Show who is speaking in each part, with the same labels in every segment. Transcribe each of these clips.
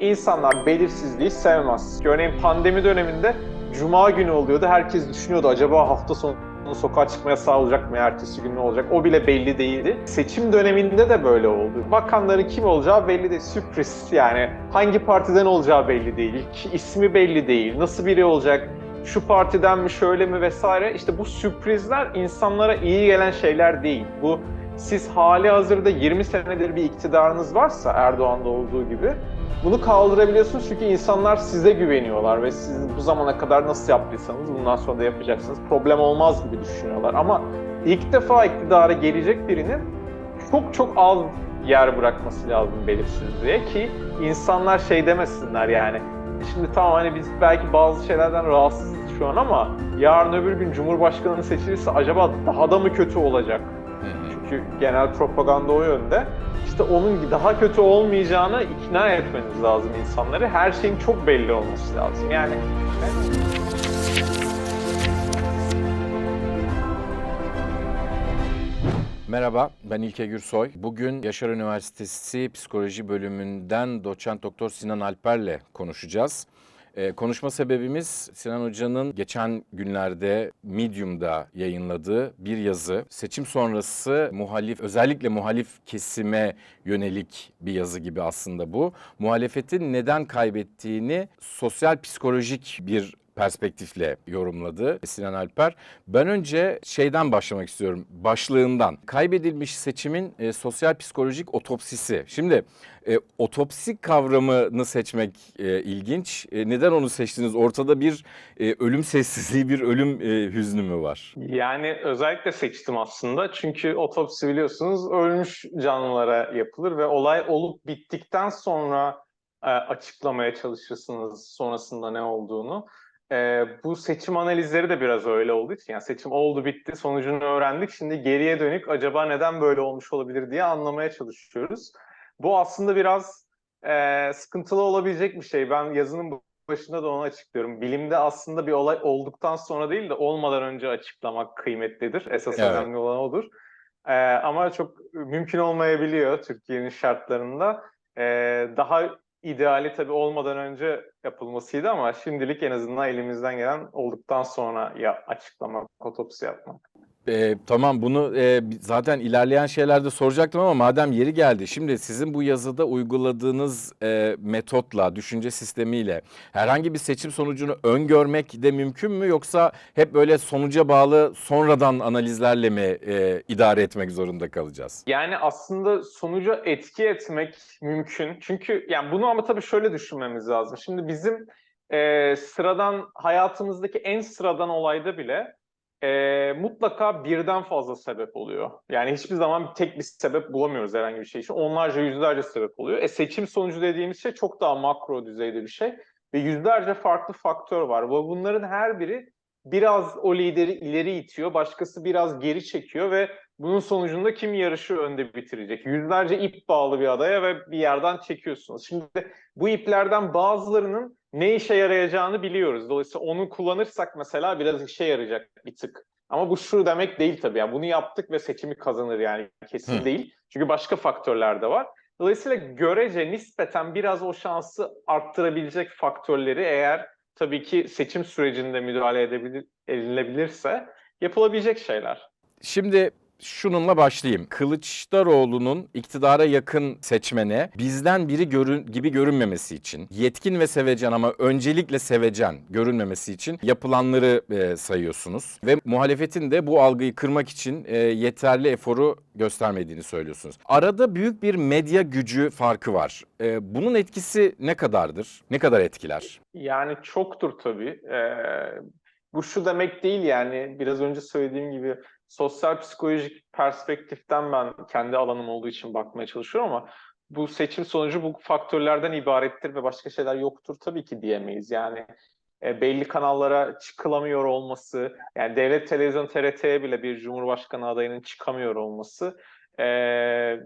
Speaker 1: İnsanlar belirsizliği sevmez. Örneğin pandemi döneminde Cuma günü oluyordu. Herkes düşünüyordu acaba hafta sonu sokağa çıkma yasağı olacak mı? Ertesi gün ne olacak? O bile belli değildi. Seçim döneminde de böyle oldu. Bakanların kim olacağı belli değil. Sürpriz yani. Hangi partiden olacağı belli değil. İsmi belli değil. Nasıl biri olacak? Şu partiden mi şöyle mi vesaire. İşte bu sürprizler insanlara iyi gelen şeyler değil. Bu siz hali hazırda 20 senedir bir iktidarınız varsa Erdoğan'da olduğu gibi bunu kaldırabiliyorsunuz çünkü insanlar size güveniyorlar ve siz bu zamana kadar nasıl yaptıysanız bundan sonra da yapacaksınız. Problem olmaz gibi düşünüyorlar ama ilk defa iktidara gelecek birinin çok çok az yer bırakması lazım belirsizliğe ki insanlar şey demesinler yani şimdi tamam hani biz belki bazı şeylerden rahatsızız şu an ama yarın öbür gün Cumhurbaşkanı seçilirse acaba daha da mı kötü olacak? Çünkü genel propaganda o yönde. İşte onun daha kötü olmayacağına ikna etmeniz lazım insanları. Her şeyin çok belli olması lazım. Yani
Speaker 2: Merhaba, ben İlke Gürsoy. Bugün Yaşar Üniversitesi Psikoloji Bölümünden doçent doktor Sinan Alper'le konuşacağız. Ee, konuşma sebebimiz Sinan Hoca'nın geçen günlerde Medium'da yayınladığı bir yazı. Seçim sonrası muhalif, özellikle muhalif kesime yönelik bir yazı gibi aslında bu. Muhalefetin neden kaybettiğini sosyal psikolojik bir perspektifle yorumladı Sinan Alper. Ben önce şeyden başlamak istiyorum, başlığından. Kaybedilmiş seçimin e, sosyal psikolojik otopsisi. Şimdi e, otopsi kavramını seçmek e, ilginç. E, neden onu seçtiniz? Ortada bir e, ölüm sessizliği, bir ölüm e, hüznü mü var?
Speaker 1: yani özellikle seçtim aslında. Çünkü otopsi biliyorsunuz ölmüş canlılara yapılır ve olay olup bittikten sonra e, açıklamaya çalışırsınız sonrasında ne olduğunu. E, bu seçim analizleri de biraz öyle olduğu için yani seçim oldu bitti sonucunu öğrendik. Şimdi geriye dönük acaba neden böyle olmuş olabilir diye anlamaya çalışıyoruz. Bu aslında biraz e, sıkıntılı olabilecek bir şey. Ben yazının başında da onu açıklıyorum. Bilimde aslında bir olay olduktan sonra değil de olmadan önce açıklamak kıymetlidir. Esas
Speaker 2: Evet.
Speaker 1: önemli olan odur. E, ama çok mümkün olmayabiliyor Türkiye'nin şartlarında. E, daha ideali tabii olmadan önce yapılmasıydı ama şimdilik en azından elimizden gelen olduktan sonra ya açıklamak, otopsi yapmak.
Speaker 2: E, tamam bunu e, zaten ilerleyen şeylerde soracaktım ama madem yeri geldi. Şimdi sizin bu yazıda uyguladığınız e, metotla, düşünce sistemiyle herhangi bir seçim sonucunu öngörmek de mümkün mü? Yoksa hep böyle sonuca bağlı sonradan analizlerle mi e, idare etmek zorunda kalacağız?
Speaker 1: Yani aslında sonuca etki etmek mümkün. Çünkü yani bunu ama tabii şöyle düşünmemiz lazım. Şimdi bizim e, sıradan hayatımızdaki en sıradan olayda bile e, mutlaka birden fazla sebep oluyor. Yani hiçbir zaman tek bir sebep bulamıyoruz herhangi bir şey için. Onlarca, yüzlerce sebep oluyor. E, seçim sonucu dediğimiz şey çok daha makro düzeyde bir şey. Ve yüzlerce farklı faktör var. Ve bunların her biri biraz o lideri ileri itiyor, başkası biraz geri çekiyor ve bunun sonucunda kim yarışı önde bitirecek? Yüzlerce ip bağlı bir adaya ve bir yerden çekiyorsunuz. Şimdi bu iplerden bazılarının ne işe yarayacağını biliyoruz. Dolayısıyla onu kullanırsak mesela biraz işe yarayacak bir tık. Ama bu şu demek değil tabii. Yani bunu yaptık ve seçimi kazanır yani kesin
Speaker 2: Hı.
Speaker 1: değil. Çünkü başka faktörler de var. Dolayısıyla görece nispeten biraz o şansı arttırabilecek faktörleri eğer tabii ki seçim sürecinde müdahale edebilir, edilebilirse yapılabilecek şeyler.
Speaker 2: Şimdi şununla başlayayım. Kılıçdaroğlu'nun iktidara yakın seçmene bizden biri görün, gibi görünmemesi için, yetkin ve sevecen ama öncelikle sevecen görünmemesi için yapılanları e, sayıyorsunuz. Ve muhalefetin de bu algıyı kırmak için e, yeterli eforu göstermediğini söylüyorsunuz. Arada büyük bir medya gücü farkı var. E, bunun etkisi ne kadardır? Ne kadar etkiler?
Speaker 1: Yani çoktur tabii. Ee, bu şu demek değil yani biraz önce söylediğim gibi sosyal psikolojik perspektiften ben kendi alanım olduğu için bakmaya çalışıyorum ama bu seçim sonucu bu faktörlerden ibarettir ve başka şeyler yoktur tabii ki diyemeyiz. Yani e, belli kanallara çıkılamıyor olması, yani devlet televizyon TRT'ye bile bir cumhurbaşkanı adayının çıkamıyor olması e,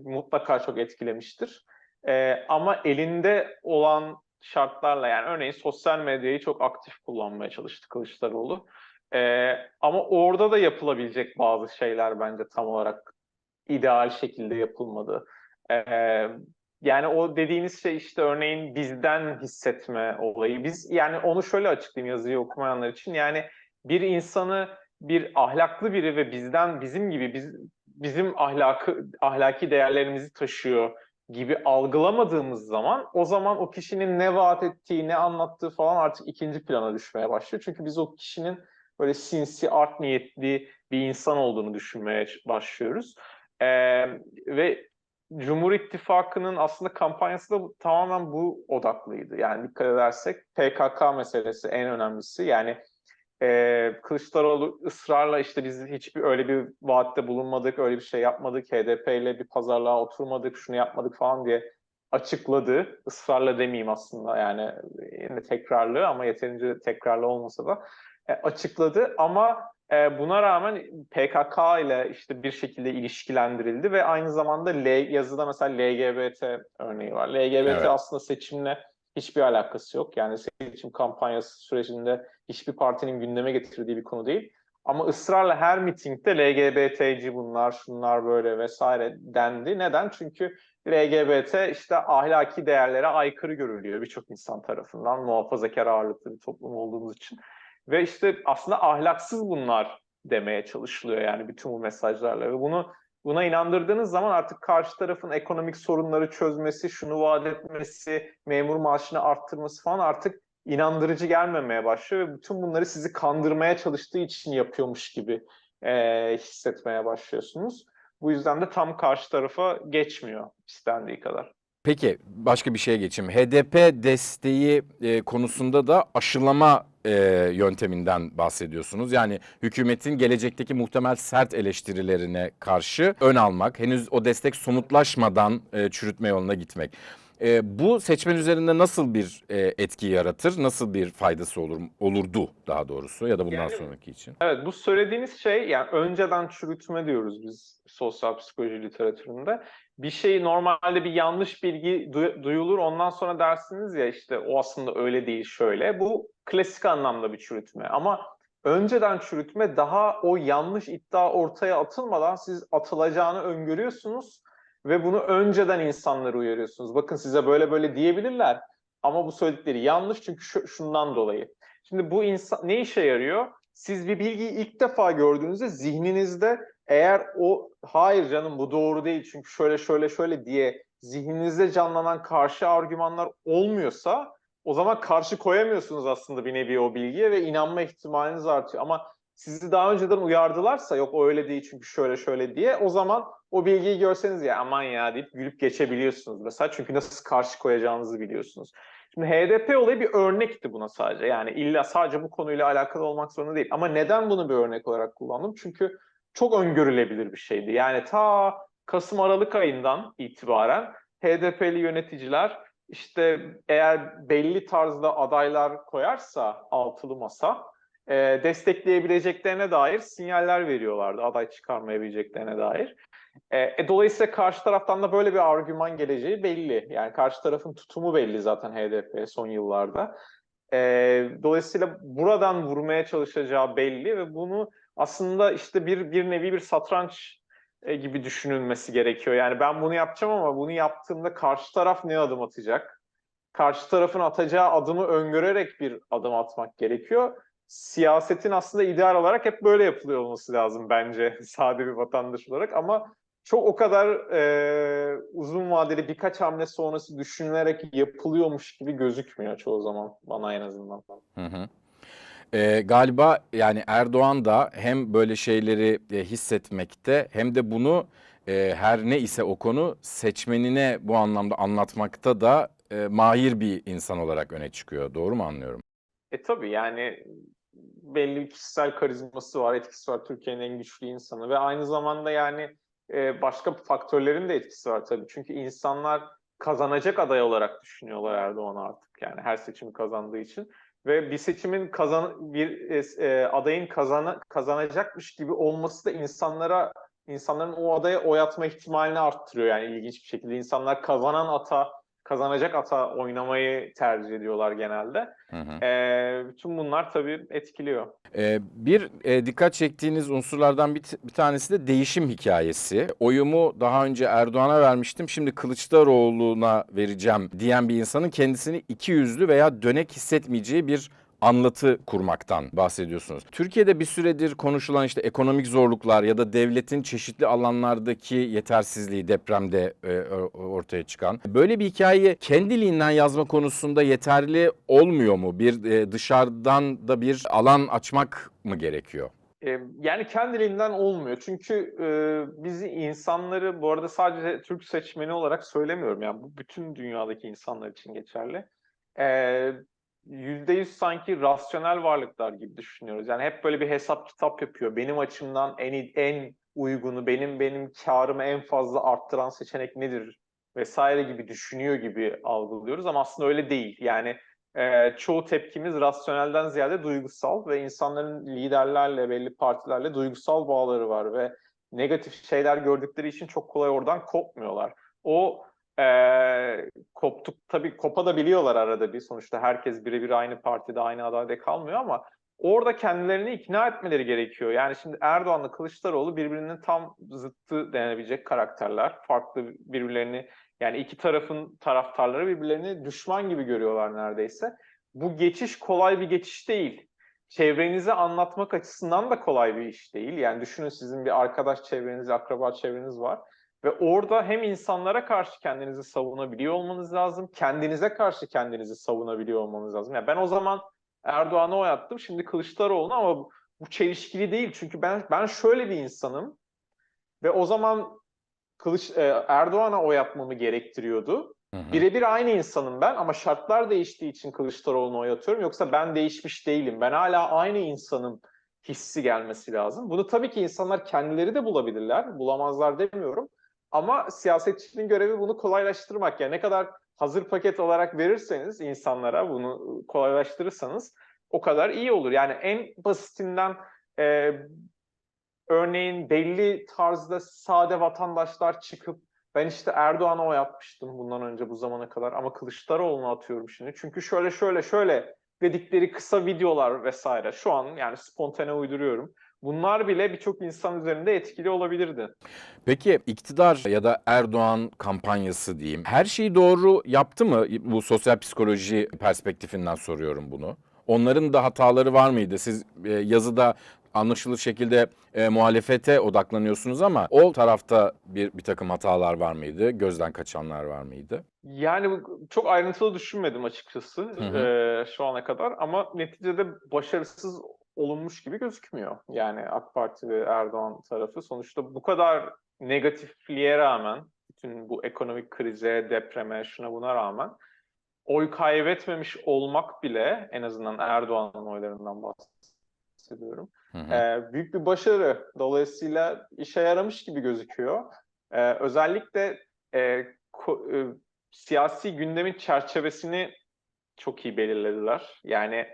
Speaker 1: mutlaka çok etkilemiştir. E, ama elinde olan şartlarla yani örneğin sosyal medyayı çok aktif kullanmaya çalıştı Kılıçdaroğlu. Ee, ama orada da yapılabilecek bazı şeyler bence tam olarak ideal şekilde yapılmadı. Ee, Yani o dediğiniz şey işte örneğin bizden hissetme olayı. Biz yani onu şöyle açıklayayım yazıyı okumayanlar için. Yani bir insanı bir ahlaklı biri ve bizden bizim gibi biz bizim ahlakı ahlaki değerlerimizi taşıyor gibi algılamadığımız zaman o zaman o kişinin ne vaat ettiği, ne anlattığı falan artık ikinci plana düşmeye başlıyor. Çünkü biz o kişinin böyle sinsi, art niyetli bir insan olduğunu düşünmeye başlıyoruz. Ee, ve Cumhur İttifakı'nın aslında kampanyası da tamamen bu odaklıydı. Yani dikkat edersek PKK meselesi en önemlisi. Yani e, Kılıçdaroğlu ısrarla işte biz hiçbir öyle bir vaatte bulunmadık, öyle bir şey yapmadık, HDP ile bir pazarlığa oturmadık, şunu yapmadık falan diye açıkladı. Israrla demeyeyim aslında yani yine tekrarlı ama yeterince tekrarlı olmasa da açıkladı ama e, buna rağmen PKK ile işte bir şekilde ilişkilendirildi ve aynı zamanda L, yazıda mesela LGBT örneği var. LGBT
Speaker 2: Evet.
Speaker 1: aslında seçimle hiçbir alakası yok. Yani seçim kampanyası sürecinde hiçbir partinin gündeme getirdiği bir konu değil. Ama ısrarla her mitingde LGBT'ci bunlar, şunlar böyle vesaire dendi. Neden? Çünkü LGBT işte ahlaki değerlere aykırı görülüyor birçok insan tarafından. Muhafazakar ağırlıklı bir toplum olduğumuz için. Ve işte aslında ahlaksız bunlar demeye çalışılıyor yani bütün bu mesajlarla. Ve bunu buna inandırdığınız zaman artık karşı tarafın ekonomik sorunları çözmesi, şunu vaat etmesi, memur maaşını arttırması falan artık inandırıcı gelmemeye başlıyor ve bütün bunları sizi kandırmaya çalıştığı için yapıyormuş gibi e, hissetmeye başlıyorsunuz. Bu yüzden de tam karşı tarafa geçmiyor istendiği kadar.
Speaker 2: Peki başka bir şeye geçeyim. HDP desteği e, konusunda da aşılama e, yönteminden bahsediyorsunuz. Yani hükümetin gelecekteki muhtemel sert eleştirilerine karşı ön almak, henüz o destek somutlaşmadan e, çürütme yoluna gitmek. E, bu seçmen üzerinde nasıl bir e, etki yaratır, nasıl bir faydası olur olurdu daha doğrusu ya da bundan
Speaker 1: Yani-
Speaker 2: sonraki için?
Speaker 1: Evet bu söylediğiniz şey yani önceden çürütme diyoruz biz sosyal psikoloji literatüründe. Bir şey normalde bir yanlış bilgi du- duyulur ondan sonra dersiniz ya işte o aslında öyle değil şöyle. Bu klasik anlamda bir çürütme ama önceden çürütme daha o yanlış iddia ortaya atılmadan siz atılacağını öngörüyorsunuz ve bunu önceden insanları uyarıyorsunuz. Bakın size böyle böyle diyebilirler ama bu söyledikleri yanlış çünkü şu- şundan dolayı. Şimdi bu insan ne işe yarıyor? Siz bir bilgiyi ilk defa gördüğünüzde zihninizde eğer o hayır canım bu doğru değil çünkü şöyle şöyle şöyle diye zihninizde canlanan karşı argümanlar olmuyorsa o zaman karşı koyamıyorsunuz aslında bir nevi o bilgiye ve inanma ihtimaliniz artıyor. Ama sizi daha önceden uyardılarsa yok öyle değil çünkü şöyle şöyle diye o zaman o bilgiyi görseniz ya aman ya deyip gülüp geçebiliyorsunuz mesela çünkü nasıl karşı koyacağınızı biliyorsunuz. Şimdi HDP olayı bir örnekti buna sadece. Yani illa sadece bu konuyla alakalı olmak zorunda değil. Ama neden bunu bir örnek olarak kullandım? Çünkü çok öngörülebilir bir şeydi. Yani ta Kasım Aralık ayından itibaren HDP'li yöneticiler işte eğer belli tarzda adaylar koyarsa altılı masa e, destekleyebileceklerine dair sinyaller veriyorlardı. Aday çıkarmayabileceklerine dair. E, e, dolayısıyla karşı taraftan da böyle bir argüman geleceği belli. Yani karşı tarafın tutumu belli zaten HDP son yıllarda. E, dolayısıyla buradan vurmaya çalışacağı belli ve bunu aslında işte bir bir nevi bir satranç e, gibi düşünülmesi gerekiyor. Yani ben bunu yapacağım ama bunu yaptığımda karşı taraf ne adım atacak? Karşı tarafın atacağı adımı öngörerek bir adım atmak gerekiyor. Siyasetin aslında ideal olarak hep böyle yapılıyor olması lazım bence sade bir vatandaş olarak ama çok o kadar e, uzun vadeli birkaç hamle sonrası düşünülerek yapılıyormuş gibi gözükmüyor çoğu zaman bana en azından.
Speaker 2: Hı hı. Ee, galiba yani Erdoğan da hem böyle şeyleri e, hissetmekte hem de bunu e, her ne ise o konu seçmenine bu anlamda anlatmakta da e, mahir bir insan olarak öne çıkıyor. Doğru mu anlıyorum?
Speaker 1: E tabii yani belli bir kişisel karizması var, etkisi var. Türkiye'nin en güçlü insanı ve aynı zamanda yani e, başka faktörlerin de etkisi var tabii. Çünkü insanlar kazanacak aday olarak düşünüyorlar Erdoğan'ı artık yani her seçimi kazandığı için. Ve bir seçimin kazan bir e, e, adayın kazana, kazanacakmış gibi olması da insanlara insanların o adaya oy atma ihtimalini arttırıyor yani ilginç bir şekilde. İnsanlar kazanan ata kazanacak ata oynamayı tercih ediyorlar genelde.
Speaker 2: Hı hı.
Speaker 1: Ee, bütün bunlar tabii etkiliyor.
Speaker 2: Ee, bir e, dikkat çektiğiniz unsurlardan bir, bir tanesi de değişim hikayesi. Oyumu daha önce Erdoğan'a vermiştim, şimdi Kılıçdaroğlu'na vereceğim diyen bir insanın kendisini iki yüzlü veya dönek hissetmeyeceği bir anlatı kurmaktan bahsediyorsunuz. Türkiye'de bir süredir konuşulan işte ekonomik zorluklar ya da devletin çeşitli alanlardaki yetersizliği depremde e, ortaya çıkan. Böyle bir hikayeyi kendiliğinden yazma konusunda yeterli olmuyor mu? Bir e, dışarıdan da bir alan açmak mı gerekiyor?
Speaker 1: Ee, Yani kendiliğinden olmuyor. Çünkü e, bizi insanları bu arada sadece Türk seçmeni olarak söylemiyorum. Yani bu bütün dünyadaki insanlar için geçerli. Ee, %100 sanki rasyonel varlıklar gibi düşünüyoruz. Yani hep böyle bir hesap kitap yapıyor. Benim açımdan en en uygunu, benim benim karımı en fazla arttıran seçenek nedir vesaire gibi düşünüyor gibi algılıyoruz ama aslında öyle değil. Yani e, çoğu tepkimiz rasyonelden ziyade duygusal ve insanların liderlerle, belli partilerle duygusal bağları var ve negatif şeyler gördükleri için çok kolay oradan kopmuyorlar. O e, koptuk tabii kopabiliyorlar arada bir. Sonuçta herkes birebir aynı partide, aynı adayda kalmıyor ama orada kendilerini ikna etmeleri gerekiyor. Yani şimdi Erdoğan'la Kılıçdaroğlu birbirinin tam zıttı denebilecek karakterler. Farklı birbirlerini yani iki tarafın taraftarları birbirlerini düşman gibi görüyorlar neredeyse. Bu geçiş kolay bir geçiş değil. Çevrenize anlatmak açısından da kolay bir iş değil. Yani düşünün sizin bir arkadaş çevreniz, akraba çevreniz var. Ve orada hem insanlara karşı kendinizi savunabiliyor olmanız lazım, kendinize karşı kendinizi savunabiliyor olmanız lazım. Yani ben o zaman Erdoğan'a oy attım, şimdi Kılıçdaroğlu'na ama bu, bu çelişkili değil. Çünkü ben ben şöyle bir insanım ve o zaman Kılıç e, Erdoğan'a oy atmamı gerektiriyordu. Birebir aynı insanım ben ama şartlar değiştiği için Kılıçdaroğlu'na oy atıyorum. Yoksa ben değişmiş değilim. Ben hala aynı insanım hissi gelmesi lazım. Bunu tabii ki insanlar kendileri de bulabilirler. Bulamazlar demiyorum. Ama siyasetçinin görevi bunu kolaylaştırmak. Yani ne kadar hazır paket olarak verirseniz insanlara bunu kolaylaştırırsanız o kadar iyi olur. Yani en basitinden e, örneğin belli tarzda sade vatandaşlar çıkıp ben işte Erdoğan'a oy atmıştım bundan önce bu zamana kadar ama Kılıçdaroğlu'na atıyorum şimdi. Çünkü şöyle şöyle şöyle dedikleri kısa videolar vesaire şu an yani spontane uyduruyorum. Bunlar bile birçok insan üzerinde etkili olabilirdi.
Speaker 2: Peki iktidar ya da Erdoğan kampanyası diyeyim her şeyi doğru yaptı mı? Bu sosyal psikoloji perspektifinden soruyorum bunu. Onların da hataları var mıydı? Siz e, yazıda anlaşılır şekilde e, muhalefete odaklanıyorsunuz ama o tarafta bir, bir takım hatalar var mıydı? Gözden kaçanlar var mıydı?
Speaker 1: Yani çok ayrıntılı düşünmedim açıkçası
Speaker 2: hı.
Speaker 1: eee, şu ana kadar ama neticede başarısız olunmuş gibi gözükmüyor. Yani AK Parti ve Erdoğan tarafı sonuçta bu kadar negatifliğe rağmen bütün bu ekonomik krize, depreme, şuna buna rağmen oy kaybetmemiş olmak bile en azından Erdoğan'ın oylarından bahsediyorum.
Speaker 2: Hı hı.
Speaker 1: Ee, büyük bir başarı. Dolayısıyla işe yaramış gibi gözüküyor. Ee, özellikle e, ko- e, siyasi gündemin çerçevesini çok iyi belirlediler. Yani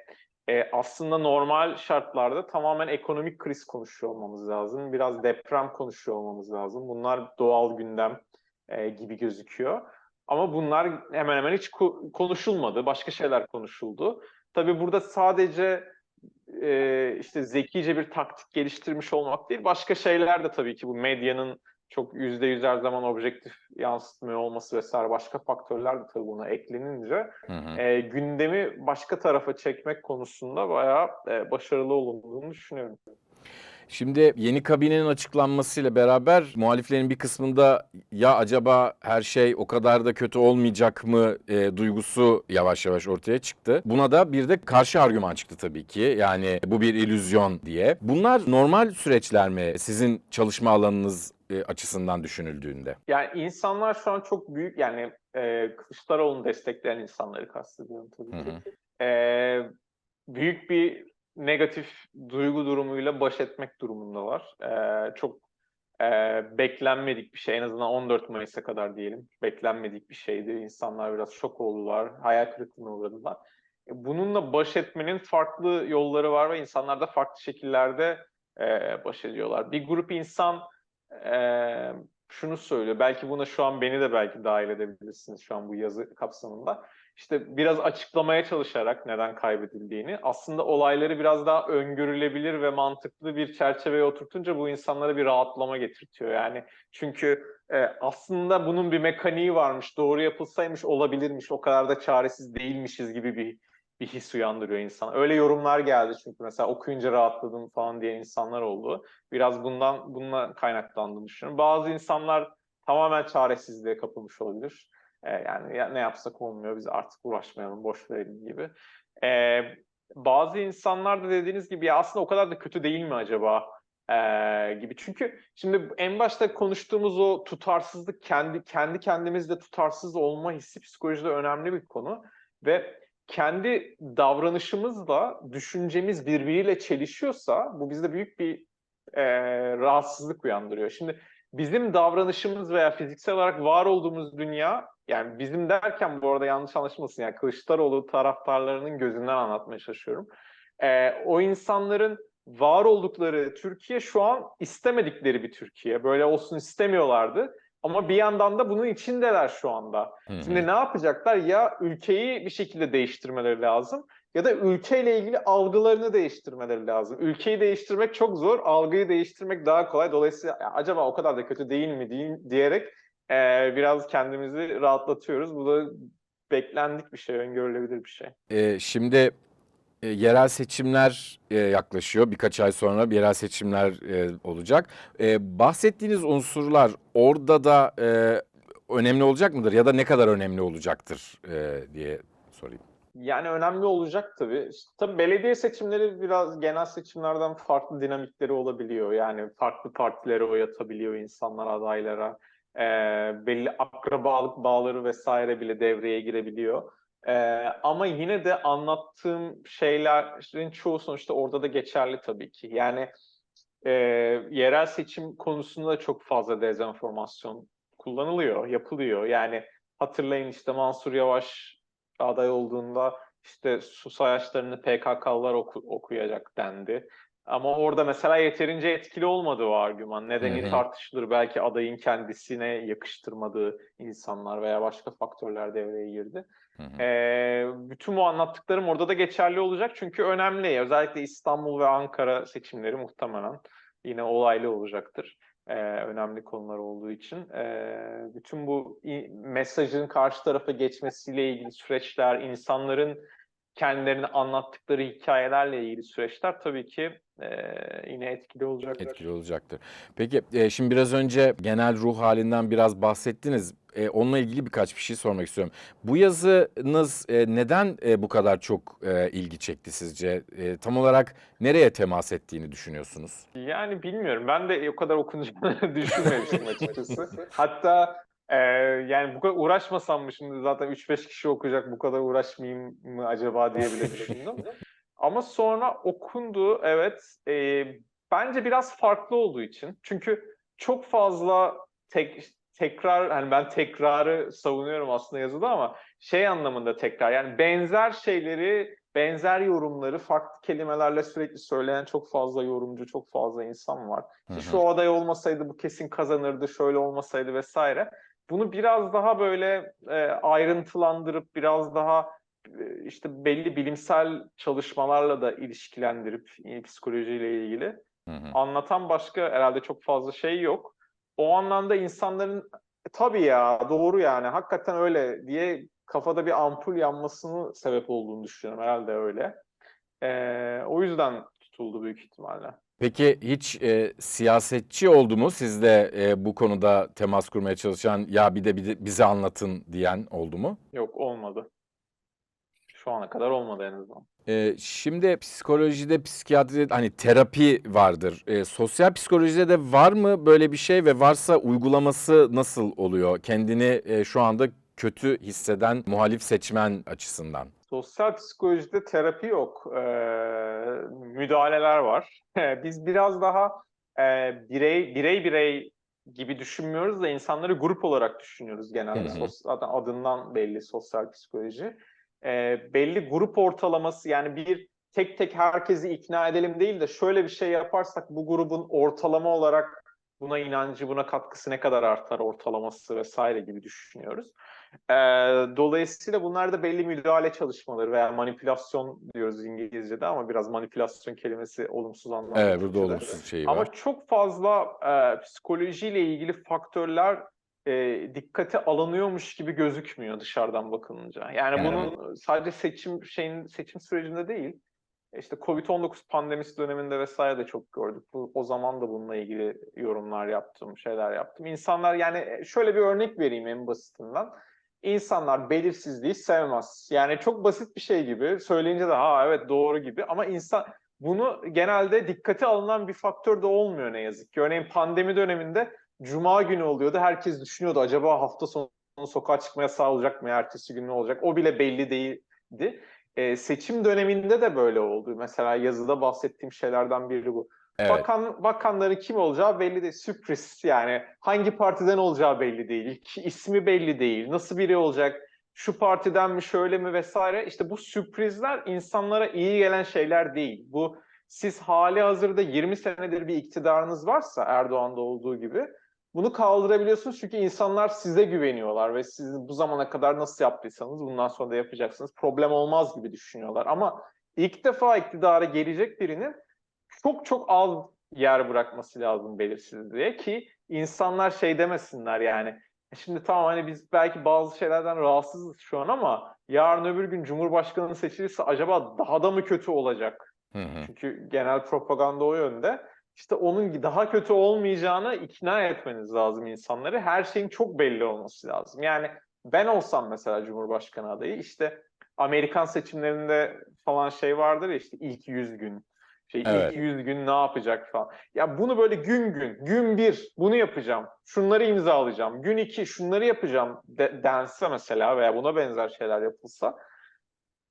Speaker 1: e, aslında normal şartlarda tamamen ekonomik kriz konuşuyor olmamız lazım. Biraz deprem konuşuyor olmamız lazım. Bunlar doğal gündem e, gibi gözüküyor. Ama bunlar hemen hemen hiç ko- konuşulmadı. Başka şeyler konuşuldu. Tabii burada sadece e, işte zekice bir taktik geliştirmiş olmak değil. Başka şeyler de tabii ki bu medyanın çok yüzde yüz her zaman objektif yansıtmıyor olması vesaire başka faktörler de tabii buna eklenince
Speaker 2: Hı hı.
Speaker 1: e, gündemi başka tarafa çekmek konusunda bayağı e, başarılı olunduğunu düşünüyorum.
Speaker 2: Şimdi yeni kabinenin açıklanmasıyla beraber muhaliflerin bir kısmında ya acaba her şey o kadar da kötü olmayacak mı e, duygusu yavaş yavaş ortaya çıktı. Buna da bir de karşı argüman çıktı tabii ki. Yani bu bir illüzyon diye. Bunlar normal süreçler mi sizin çalışma alanınız e, açısından düşünüldüğünde?
Speaker 1: Yani insanlar şu an çok büyük yani e, Kılıçdaroğlu'nu destekleyen insanları kastediyorum tabii ki.
Speaker 2: hı.
Speaker 1: E, büyük bir negatif duygu durumuyla baş etmek durumundalar. E, çok e, beklenmedik bir şey en azından 14 Mayıs'a kadar diyelim. Beklenmedik bir şeydi. İnsanlar biraz şok oldular, hayal kırıklığına uğradılar. E, Bununla baş etmenin farklı yolları var ve insanlar da farklı şekillerde e, baş ediyorlar. Bir grup insan e, şunu söylüyor. Belki buna şu an beni de belki dahil edebilirsiniz şu an bu yazı kapsamında. İşte biraz açıklamaya çalışarak neden kaybedildiğini aslında olayları biraz daha öngörülebilir ve mantıklı bir çerçeveye oturtunca bu insanlara bir rahatlama getirtiyor. Yani çünkü e, aslında bunun bir mekaniği varmış, doğru yapılsaymış olabilirmiş, o kadar da çaresiz değilmişiz gibi bir bir his uyandırıyor insan. Öyle yorumlar geldi çünkü mesela okuyunca rahatladım falan diye insanlar oldu. Biraz bundan bununla kaynaklandığını düşünüyorum. Bazı insanlar tamamen çaresizliğe kapılmış olabilir. Ee, yani ya, ne yapsak olmuyor, biz artık uğraşmayalım, boş verelim gibi. Ee, bazı insanlar da dediğiniz gibi aslında o kadar da kötü değil mi acaba ee, gibi. Çünkü şimdi en başta konuştuğumuz o tutarsızlık, kendi kendi kendimizde tutarsız olma hissi psikolojide önemli bir konu ve kendi davranışımızla düşüncemiz birbiriyle çelişiyorsa bu bizde büyük bir e, rahatsızlık uyandırıyor. Şimdi bizim davranışımız veya fiziksel olarak var olduğumuz dünya yani bizim derken bu arada yanlış anlaşılmasın yani Kılıçdaroğlu taraftarlarının gözünden anlatmaya çalışıyorum. E, o insanların var oldukları Türkiye şu an istemedikleri bir Türkiye. Böyle olsun istemiyorlardı. Ama bir yandan da bunun içindeler şu anda.
Speaker 2: Hı hı.
Speaker 1: Şimdi ne yapacaklar? Ya ülkeyi bir şekilde değiştirmeleri lazım ya da ülkeyle ilgili algılarını değiştirmeleri lazım. Ülkeyi değiştirmek çok zor, algıyı değiştirmek daha kolay. Dolayısıyla "Ya acaba o kadar da kötü değil mi değil, diyerek eee, biraz kendimizi rahatlatıyoruz. Bu da beklendik bir şey, öngörülebilir bir şey.
Speaker 2: Ee, şimdi e, yerel seçimler e, yaklaşıyor. Birkaç ay sonra yerel seçimler e, olacak. E, bahsettiğiniz unsurlar orada da e, önemli olacak mıdır ya da ne kadar önemli olacaktır e, diye sorayım.
Speaker 1: Yani önemli olacak tabii. İşte tabii belediye seçimleri biraz genel seçimlerden farklı dinamikleri olabiliyor. Yani farklı partilere oy atabiliyor insanlar adaylara. Ee, belli akrabalık bağları vesaire bile devreye girebiliyor. Ee, ama yine de anlattığım şeylerin çoğu sonuçta orada da geçerli tabii ki. Yani e, yerel seçim konusunda da çok fazla dezenformasyon kullanılıyor, yapılıyor. Yani hatırlayın işte Mansur Yavaş aday olduğunda işte su sayaçlarını PKK'lılar oku- okuyacak dendi. Ama orada mesela yeterince etkili olmadı o argüman. Nedeni
Speaker 2: hı.
Speaker 1: tartışılır. Belki adayın kendisine yakıştırmadığı insanlar veya başka faktörler devreye girdi.
Speaker 2: Hı hı.
Speaker 1: Ee, bütün bu anlattıklarım orada da geçerli olacak çünkü önemli. Özellikle İstanbul ve Ankara seçimleri muhtemelen yine olaylı olacaktır. Ee, önemli konular olduğu için. Ee, bütün bu mesajın karşı tarafa geçmesiyle ilgili süreçler, insanların kendilerini anlattıkları hikayelerle ilgili süreçler tabii ki e, yine etkili olacaktır.
Speaker 2: Etkili olacaktır. Peki e, şimdi biraz önce genel ruh halinden biraz bahsettiniz. E, onunla ilgili birkaç bir şey sormak istiyorum. Bu yazınız e, neden e, bu kadar çok e, ilgi çekti sizce? E, tam olarak nereye temas ettiğini düşünüyorsunuz?
Speaker 1: Yani bilmiyorum. Ben de o kadar okunacağını düşünmemiştim açıkçası. Hatta e, yani bu kadar uğraşmasam mı şimdi zaten 3-5 kişi okuyacak bu kadar uğraşmayayım mı acaba diye bile düşündüm. Ama sonra okundu evet. E, bence biraz farklı olduğu için. Çünkü çok fazla tek, tekrar hani ben tekrarı savunuyorum aslında yazıda ama şey anlamında tekrar yani benzer şeyleri benzer yorumları farklı kelimelerle sürekli söyleyen çok fazla yorumcu, çok fazla insan var.
Speaker 2: Hı hı.
Speaker 1: Şu aday olmasaydı bu kesin kazanırdı, şöyle olmasaydı vesaire. Bunu biraz daha böyle e, ayrıntılandırıp biraz daha işte belli bilimsel çalışmalarla da ilişkilendirip e, psikolojiyle ilgili
Speaker 2: Hı hı.
Speaker 1: anlatan başka herhalde çok fazla şey yok. O anlamda insanların "E, tabii ya doğru yani hakikaten öyle diye kafada bir ampul yanmasını sebep olduğunu düşünüyorum herhalde öyle. Ee, o yüzden tutuldu büyük ihtimalle.
Speaker 2: Peki hiç e, siyasetçi oldu mu sizde e, bu konuda temas kurmaya çalışan ya bir de, bir de bize anlatın diyen oldu mu?
Speaker 1: Yok olmadı. Şu ana kadar olmadı en azından.
Speaker 2: E, şimdi psikolojide, psikiyatride hani terapi vardır. E, sosyal psikolojide de var mı böyle bir şey ve varsa uygulaması nasıl oluyor? Kendini e, şu anda kötü hisseden muhalif seçmen açısından.
Speaker 1: Sosyal psikolojide terapi yok. Ee, müdahaleler var. Biz biraz daha e, birey birey birey gibi düşünmüyoruz da insanları grup olarak düşünüyoruz genelde.
Speaker 2: Hı hı.
Speaker 1: Sos- Zaten adından belli sosyal psikoloji. Ee, belli grup ortalaması yani bir tek tek herkesi ikna edelim değil de şöyle bir şey yaparsak bu grubun ortalama olarak buna inancı, buna katkısı ne kadar artar ortalaması vesaire gibi düşünüyoruz. Ee, dolayısıyla bunlar da belli müdahale çalışmaları veya manipülasyon diyoruz İngilizce'de ama biraz manipülasyon kelimesi olumsuz anlamda.
Speaker 2: Evet burada olumsuz şey var.
Speaker 1: Ama çok fazla e, psikolojiyle ilgili faktörler e, dikkate alınıyormuş gibi gözükmüyor dışarıdan bakılınca. Yani
Speaker 2: Yani-
Speaker 1: bunun sadece seçim şeyin seçim sürecinde değil, işte Covid-19 pandemisi döneminde vesaire de çok gördük. Bu, o zaman da bununla ilgili yorumlar yaptım, şeyler yaptım. İnsanlar yani şöyle bir örnek vereyim en basitinden. İnsanlar belirsizliği sevmez. Yani çok basit bir şey gibi. Söyleyince de ha evet doğru gibi ama insan bunu genelde dikkate alınan bir faktör de olmuyor ne yazık ki. Örneğin pandemi döneminde Cuma günü oluyordu. Herkes düşünüyordu acaba hafta sonu sokağa çıkma yasağı olacak mı? Ertesi gün ne olacak? O bile belli değildi. Ee, seçim döneminde de böyle oldu. Mesela yazıda bahsettiğim şeylerden biri bu.
Speaker 2: Evet.
Speaker 1: Bakan bakanların kim olacağı belli değil. Sürpriz yani hangi partiden olacağı belli değil. İsmi belli değil. Nasıl biri olacak? Şu partiden mi şöyle mi vesaire. İşte bu sürprizler insanlara iyi gelen şeyler değil. Bu siz hali hazırda 20 senedir bir iktidarınız varsa Erdoğan'da olduğu gibi bunu kaldırabiliyorsunuz çünkü insanlar size güveniyorlar ve siz bu zamana kadar nasıl yaptıysanız bundan sonra da yapacaksınız. Problem olmaz gibi düşünüyorlar. Ama ilk defa iktidara gelecek birinin çok çok az yer bırakması lazım belirsizliğe ki insanlar şey demesinler yani. "E Şimdi tamam hani biz belki bazı şeylerden rahatsızız şu an ama yarın öbür gün Cumhurbaşkanı seçilirse acaba daha da mı kötü olacak?
Speaker 2: Hı hı.
Speaker 1: Çünkü genel propaganda o yönde. İşte onun daha kötü olmayacağına ikna etmeniz lazım insanları. Her şeyin çok belli olması lazım. Yani ben olsam mesela Cumhurbaşkanı adayı işte Amerikan seçimlerinde falan şey vardır ya işte ilk 100 gün. Şey
Speaker 2: Evet.
Speaker 1: ilk 100 gün ne yapacak falan. Ya bunu böyle gün gün, gün bir bunu yapacağım. Şunları imzalayacağım. Gün iki şunları yapacağım de, dense mesela veya buna benzer şeyler yapılsa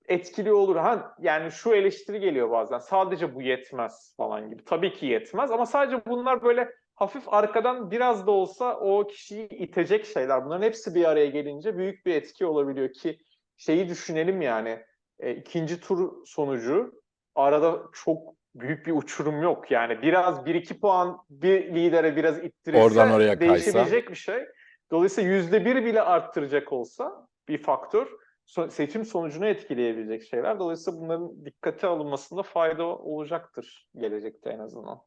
Speaker 1: etkili olur. Ha yani şu eleştiri geliyor bazen. Sadece bu yetmez falan gibi. Tabii ki yetmez ama sadece bunlar böyle hafif arkadan biraz da olsa o kişiyi itecek şeyler. Bunların hepsi bir araya gelince büyük bir etki olabiliyor ki şeyi düşünelim yani e, ikinci tur sonucu arada çok büyük bir uçurum yok. Yani biraz bir iki puan bir lidere biraz ittirirse
Speaker 2: Oradan oraya kaysa.
Speaker 1: değişebilecek bir şey. Dolayısıyla yüzde bir bile arttıracak olsa bir faktör so- seçim sonucunu etkileyebilecek şeyler. Dolayısıyla bunların dikkate alınmasında fayda olacaktır gelecekte en azından.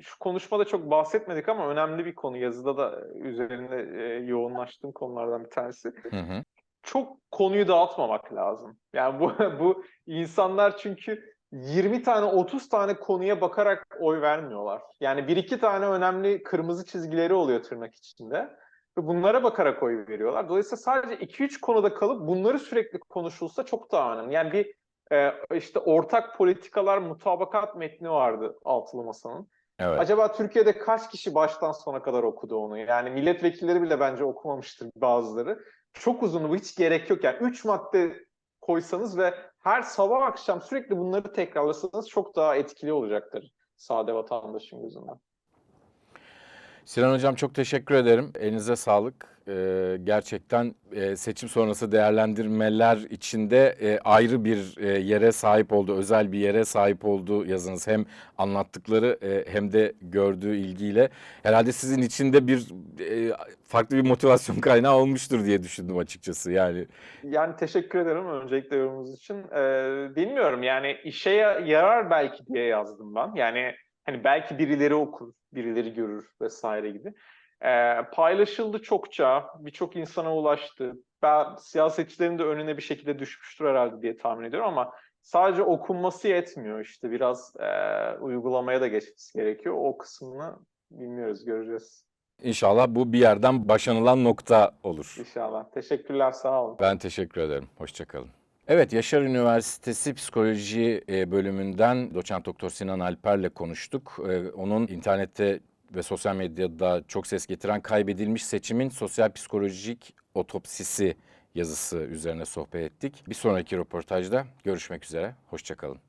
Speaker 1: Şu konuşmada çok bahsetmedik ama önemli bir konu. Yazıda da üzerinde e, yoğunlaştığım konulardan bir tanesi.
Speaker 2: Hı hı.
Speaker 1: Çok konuyu dağıtmamak lazım. Yani bu bu insanlar çünkü 20 tane 30 tane konuya bakarak oy vermiyorlar. Yani bir iki tane önemli kırmızı çizgileri oluyor tırnak içinde. Ve bunlara bakarak oy veriyorlar. Dolayısıyla sadece 2-3 konuda kalıp bunları sürekli konuşulsa çok daha önemli. Yani bir e, işte ortak politikalar mutabakat metni vardı altılı masanın.
Speaker 2: Evet.
Speaker 1: Acaba Türkiye'de kaç kişi baştan sona kadar okudu onu? Yani milletvekilleri bile bence okumamıştır bazıları. Çok uzun bu hiç gerek yok. Yani 3 madde koysanız ve her sabah akşam sürekli bunları tekrarlasanız çok daha etkili olacaktır sade vatandaşın gözünden.
Speaker 2: Sinan Hocam çok teşekkür ederim. Elinize sağlık. Ee, gerçekten e, seçim sonrası değerlendirmeler içinde e, ayrı bir e, yere sahip oldu, özel bir yere sahip oldu yazınız. Hem anlattıkları e, hem de gördüğü ilgiyle. Herhalde sizin için de bir e, farklı bir motivasyon kaynağı olmuştur diye düşündüm açıkçası. Yani
Speaker 1: Yani teşekkür ederim öncelikle yorumunuz için. Ee, bilmiyorum yani işe ya- yarar belki diye yazdım ben. Yani hani belki birileri okur, birileri görür vesaire gibi. Ee, paylaşıldı çokça, birçok insana ulaştı. Ben siyasetçilerin de önüne bir şekilde düşmüştür herhalde diye tahmin ediyorum ama sadece okunması yetmiyor işte biraz e, uygulamaya da geçmesi gerekiyor. O kısmını bilmiyoruz, göreceğiz
Speaker 2: inşallah bu bir yerden başlanılan nokta olur.
Speaker 1: inşallah. Teşekkürler, sağ olun.
Speaker 2: Ben teşekkür ederim. Hoşçakalın. Evet, Yaşar Üniversitesi Psikoloji e, bölümünden doçent doktor Sinan Alper'le konuştuk. E, Onun internette ve sosyal medyada çok ses getiren kaybedilmiş seçimin sosyal psikolojik otopsisi yazısı üzerine sohbet ettik. Bir sonraki röportajda görüşmek üzere. Hoşçakalın.